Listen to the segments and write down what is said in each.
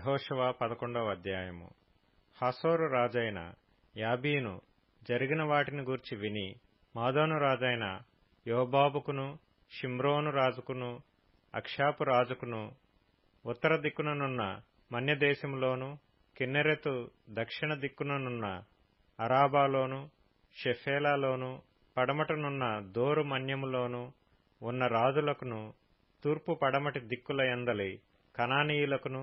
యహోషువ పదకొండవ అధ్యాయము. హసోరు రాజైన యాబీను జరిగిన వాటిని గూర్చి విని మాదోను రాజైన యోబాబుకును షిమ్రోను రాజుకును అక్షాపు రాజుకును ఉత్తర దిక్కుననున్న మన్యదేశంలోను కిన్నెరెతు దక్షిణ దిక్కుననున్న అరాబాలోను షెఫేలాలోను పడమటనున్న దోరు మన్యములోను ఉన్న రాజులకును తూర్పు పడమటి దిక్కుల ఎందలి కనానీయులకును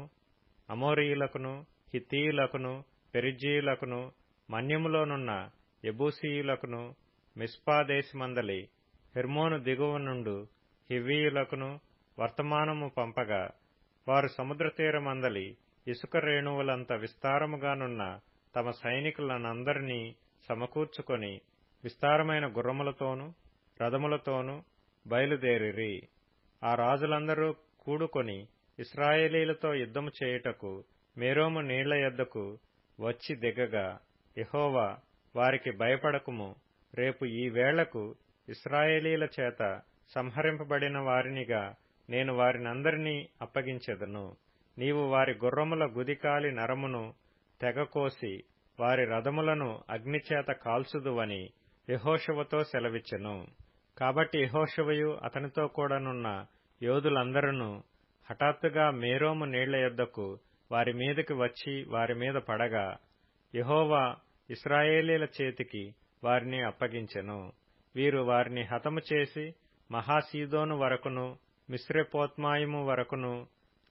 అమోరీయులకును హిత్తీయులకును పెరిజీయులకును మన్యములోనున్న ఎబూసీయులకును మిస్పాదేశమందలి హెర్మోను దిగువ నుండు హివ్వీయులకును వర్తమానము పంపగా వారు సముద్రతీరమందలి ఇసుక రేణువులంత విస్తారముగానున్న తమ సైనికులనందరినీ సమకూర్చుకొని విస్తారమైన గుర్రములతోనూ రథములతోనూ బయలుదేరిరి. ఆ రాజులందరూ కూడుకొని ఇస్రాయేలీలతో యుద్ధము చేయుటకు మేరోము నీళ్ళ యొద్దకు వచ్చి దిగగా యహోవా వారికి భయపడకుము. రేపు ఈ వేళకు ఇస్రాయేలీల చేత సంహరింపబడిన వారినిగా నేను వారినందరినీ అప్పగించెదను. నీవు వారి గుర్రముల గుదికాలి నరమును తెగకోసి వారి రథములను అగ్నిచేత కాల్చుదువని యహోషువతో సెలవిచ్చెను. కాబట్టి యహోషువయు అతనితో కూడానున్న యోధులందరూ హఠాత్తుగా మేరోము నీళ్ళ యొద్దకు వారి మీదకి వచ్చి వారి మీద పడగా యహోవా ఇస్రాయేలీల చేతికి వారిని అప్పగించెను. వీరు వారిని హతము చేసి మహాసీదోను వరకును మిశ్రెపోత్మాయిము వరకును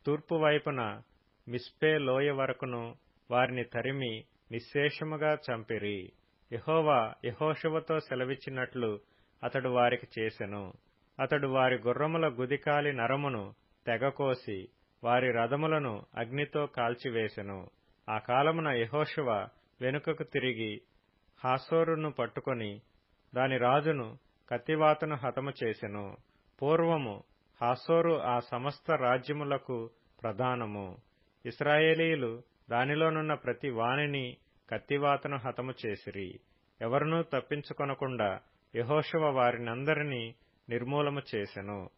తూర్పు వైపున మిస్పే లోయ వరకును వారిని తరిమి నిశ్శేషముగా చంపిరి. యహోవా యహోషువతో సెలవిచ్చినట్లు అతడు వారికి చేసెను. అతడు వారి గుర్రముల గుదికాలి నరమును తెగకోసి వారి రథములను అగ్నితో కాల్చివేసెను. ఆ కాలమున యహోశవ వెనుకకు తిరిగి హాసోరును పట్టుకొని దాని రాజును కత్తివాతను హతము చేసెను. పూర్వము హాసోరు ఆ సమస్త రాజ్యములకు ప్రధానము. ఇస్రాయేలీలు దానిలోనున్న ప్రతి వాణిని కత్తివాతను హతము చేసిరి. ఎవరినూ తప్పించుకొనకుండా యహోశవ వారినందరినీ నిర్మూలము చేసెను.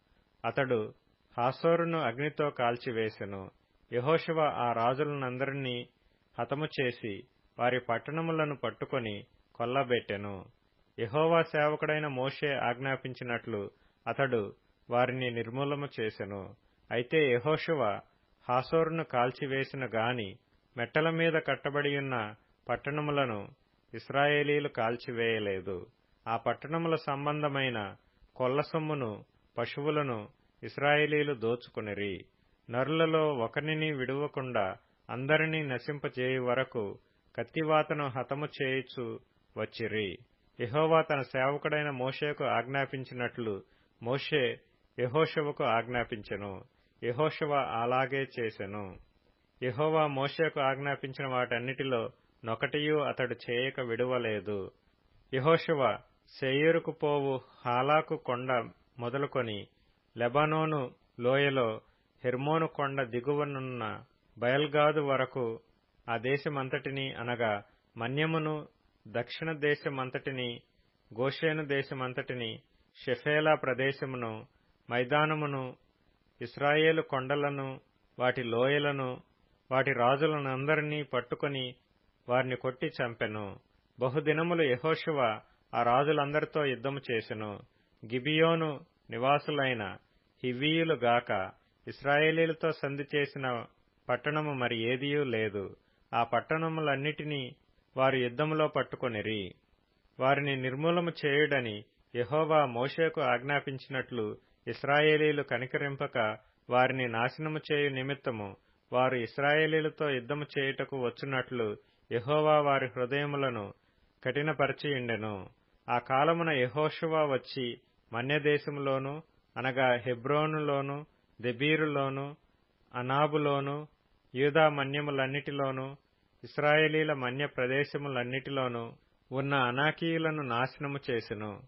అతడు హాసోరును అగ్నితో కాల్చివేసెను యహోశివ ఆ రాజులనందరినీ హతము చేసి వారి పట్టణములను పట్టుకొని కొల్లబెట్టెను. యహోవా సేవకుడైన మోషే ఆజ్ఞాపించినట్లు అతడు వారిని నిర్మూలము చేసెను. అయితే యహోశివ హాసోరును కాల్చివేసిన గాని మెట్టల మీద కట్టబడియున్న పట్టణములను ఇస్రాయేలీలు కాల్చివేయలేదు ఆ పట్టణముల సంబంధమైన కొల్ల సొమ్మును పశువులను ఇస్రాయేలీలు దోచుకునిరి. నరులలో ఒకరిని విడువకుండా అందరినీ నశింపజేయు వరకు కత్తివాతను హతము చేయుచు వచ్చిరి. యహోవా తన సేవకుడైన మోషేకు ఆజ్ఞాపించినట్లు మోషే యహోషవకు ఆజ్ఞాపించెను. యహోషవ అలాగే చేసెను. యహోవా మోషేకు ఆజ్ఞాపించిన వాటన్నిటిలో నొకటియూ అతడు చేయక విడువలేదు. యహోషవ శేయూరుకు పోవు హాలాకు కొండ మొదలుకొని లెబానోను లోయలో హెర్మోను కొండ దిగువనున్న బయల్గాదు వరకు ఆ దేశమంతటిని అనగా మన్యమును దక్షిణ దేశమంతటిని గోషేను దేశమంతటిని షెఫేలా ప్రదేశమును మైదానమును ఇస్రాయేలు కొండలను వాటి లోయలను వాటి రాజులనందరినీ పట్టుకొని వారిని కొట్టి చంపెను. బహుదినములు యహోషువ ఆ రాజులందరితో యుద్ధము చేసెను. గిబియోను నివాసులైన హివ్వీయులు గాక ఇస్రాయేలీలతో సంధి చేసిన పట్టణము మరి ఏదియూ లేదు. ఆ పట్టణములన్నిటినీ వారు యుద్ధములో పట్టుకొనిరి. వారిని నిర్మూలము చేయుడని యహోవా మోషేకు ఆజ్ఞాపించినట్లు ఇస్రాయేలీలు కనికరింపక వారిని నాశనము చేయు నిమిత్తము వారు ఇస్రాయేలీలతో యుద్ధము చేయుటకు వచ్చున్నట్లు యహోవా వారి హృదయములను కఠినపరచియుండెను. ఆ కాలమున యహోషువా వచ్చి మన్యదేశంలోను అనగా హెబ్రోనులోను దెబీరులోను అనాబులోను యూదా మన్యములన్నిటిలోను ఇస్రాయేలీల మన్య ప్రదేశములన్నిటిలోనూ ఉన్న అనాకీయులను నాశనము చేసెను.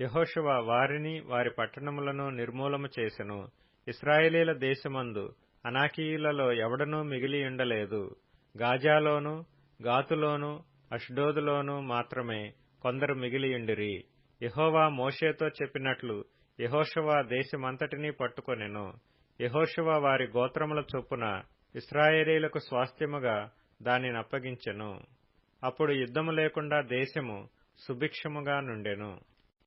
యహోషువ వారిని వారి పట్టణములను నిర్మూలము చేసెను. ఇస్రాయేలీల దేశమందు అనాకీయులలో ఎవడనూ మిగిలియుండలేదు గాజాలోను గాతులోను అష్డోదులోను మాత్రమే కొందరు మిగిలియుండిరి యహోవా మోషేతో చెప్పినట్లు యహోషవా దేశమంతటినీ పట్టుకొనెను. యహోషవా వారి గోత్రముల చొప్పున ఇస్రాయేలీలకు స్వాస్థ్యముగా దానిని అప్పగించెను. అప్పుడు యుద్ధము లేకుండా దేశము సుభిక్షముగా నుండెను.